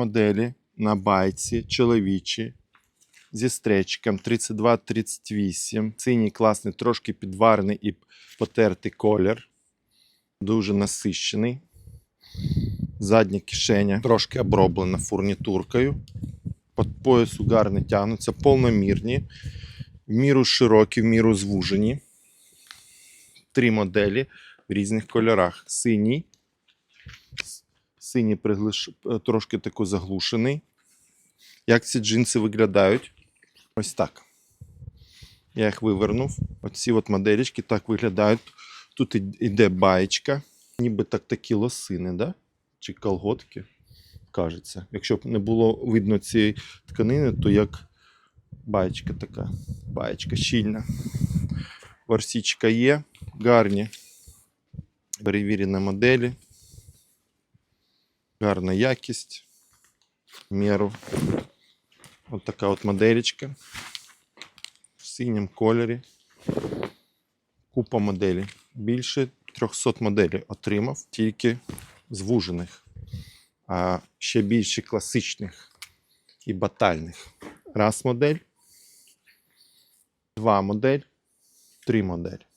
Моделі на байці чоловічі зі стречком 32-38. Синій класний, трошки підварений і потертий колір. Дуже насищений. Задня кишеня трошки оброблена фурнітуркою. Під поясу гарно тягнуться, повномірні, в міру широкі, в міру звужені. Три моделі в різних кольорах. Синій, синій приглиш... е, трошки тако заглушений. Як ці джинси виглядають? Ось так. Я їх вивернув. Оці от моделечки так виглядають. Тут іде баєчка, ніби так такі лосини, да? чи колготки, кажеться. Якщо б не було видно цієї тканини, то як баєчка така, баєчка щільна. Ворсічка є, гарні. Перевірені моделі. Гарна якість. В міру. От така от моделечка. В синьому кольорі. Купа моделей. Більше 300 моделей отримав, тільки звужених, а ще більше класичних і батальних. Раз модель, два модель, три модель.